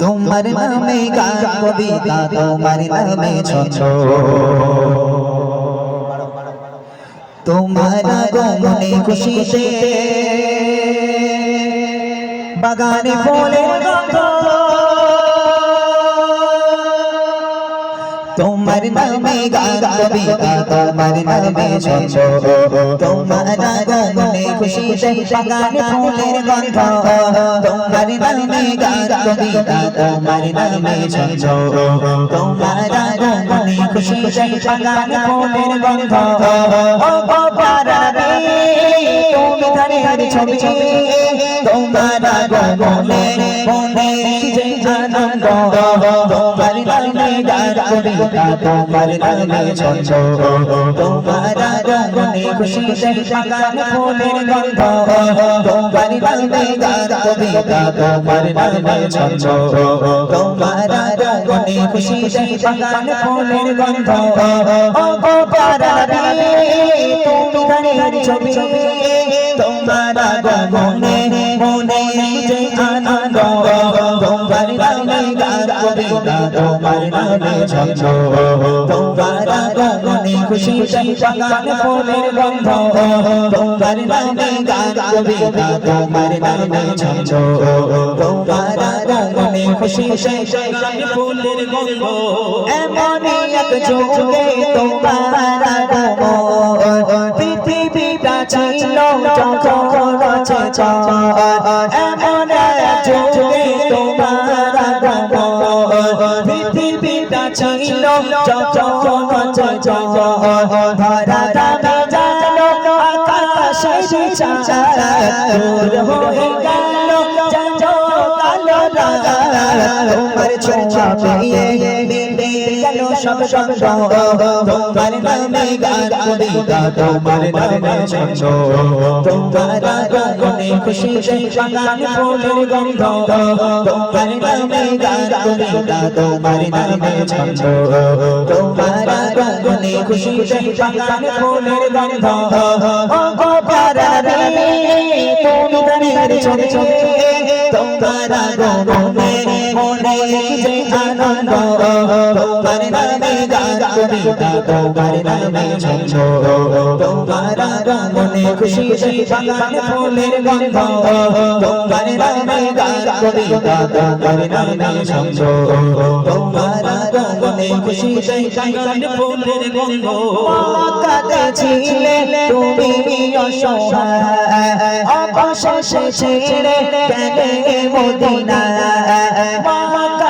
তোমার নামে গান কবিতা তোমার নামে ছোট তোমার আগমনে খুশিতে বাগানে ফুলের তোমার নামে গান কবিতা তোমার নামে ছন্দ। তোমার আগমনে খুশিতে বাগানে ফুলের গন্ধ। তোমার নামে গান কবিতা তোমার নামে ছন্দ। তোমার আগমনে খুশিতে বাগানে ফুলের গন্ধ। ও পারাবে তুমি ধারে ছবি। তোমার আগমনে মনে তোমার নামে গান কবিতা তোমার নামে ছন্দ তোমার আগমনে খুশিতে বাগান ফুলের গন্ধ তোমার নামে গান কবিতা তোমার নামে ছন্দ তোমার আগমনে খুশিতে বাগান ফুলের গন্ধ ও পারাবে তুমি ধারে ছবি তোমার আগমনে মনে যে আনন্দ তোমার নামে গান কবিতা তোমার নামে ছন্দ তোমার আগমনে খুশি বাগান ফুলের গন্ধ তোমার নামে গান কবিতা তোমার নামে ছন্দ তোমার আগমনে খুশি বাগান ফুলের গন্ধ এমনই এক যুগে তোমার আগমন পৃথিবীটা ছিল যখন রচেছ এমন ছিল যখন ধরা দামে জানো আকাশে দূর হয়ে গেল জানো কালো রাগা তোমার গেল সব সব তোমার নামে গান কবিতা তোমার নামে ছন্দ তোমার আগমনে খুশি বাগান ফুলের গন্ধ তোমার নামে গান কবিতা তোমার নামে ছন্দ তোমার আগমনে খুশি বাগান ফুলের গন্ধ ও গো পারারে তুমি ছড়ে ছড়ে তোমার আগমনে মনে যে আনন্দ তোমার নামে গান কবিতা তোমার নামে ছন্দ তোমার আগমনে খুশি বাগান ফুলের গন্ধ তোমার নামে গান কবিতা তোমার নামে ছন্দ তোমার আগমনে খুশি বাগান ফুলের গন্ধ মক্কাতে ছিলে তুমি অসহায় অবশেষে ছেড়ে গেলে মদিনা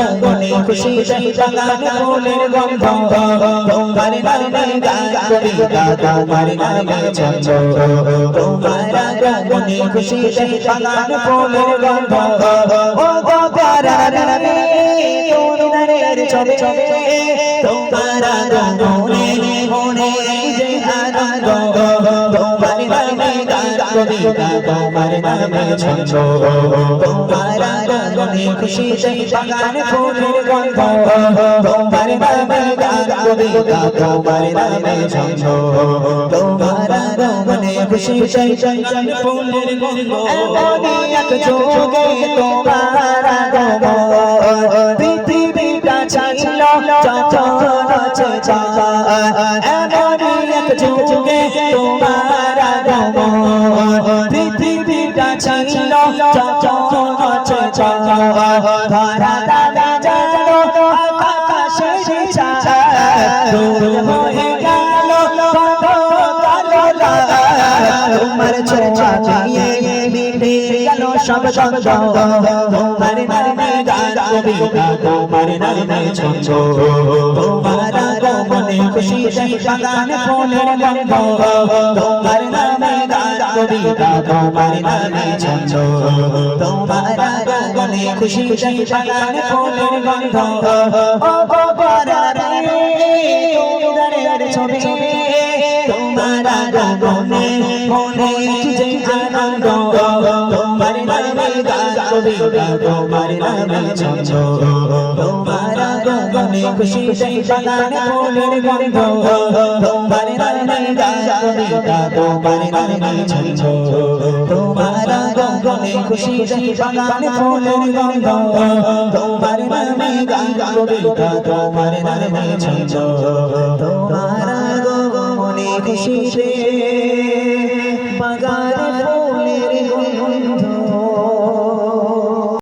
আগমনে খুশি বাগান ফুলের গন্ধ। তোমার নামে গান আগমনে মনে তোমার নামে ছন্দ। তোমার আগমনে খুশি বাগান ফুলের গন্ধ। তোমার নামে গান কবিতা তোমার নামে ছন্দ। তোমার আগমনে খুশি বাগান ফুলের গন্ধ। এক যুগে তোমার আগমন। পৃথিবীটা ছিল যখন রচেছ এমনই এক যুগে তোমার আগমন। পৃথিবীটা ছিল যখন রচেছ ধরা দাদা জানো আকাশে চাঁদ দূর হয়ে গেল কালো তোমার ছোঁয়া দিয়ে সব সব তোমার নামে গান কবিতা, তোমার নামে ছন্দ। তোমার বলে, খুশি সেই বাগানে ফুলের গন্ধ তোমার নামে গান কবিতা, তোমার নামে ছন্দ, তোমার গলে খুশি সেই বাগানে ফুলের গন্ধ ও বাবা রে ছবি, তোমার গনে মনে কি যে আনন্দ নামে তোমার নামে ছন্দ তোমার গগনে খুশি সেই বাগানে ফুলের গন্ধ তোমার নামে গান তোমার নামে ছন্দ তোমার গগনে খুশি সেই বাগানে ফুলের গন্ধ তোমার নামে গান তোমার নামে ছন্দ তোমার গগনে খুশি সেই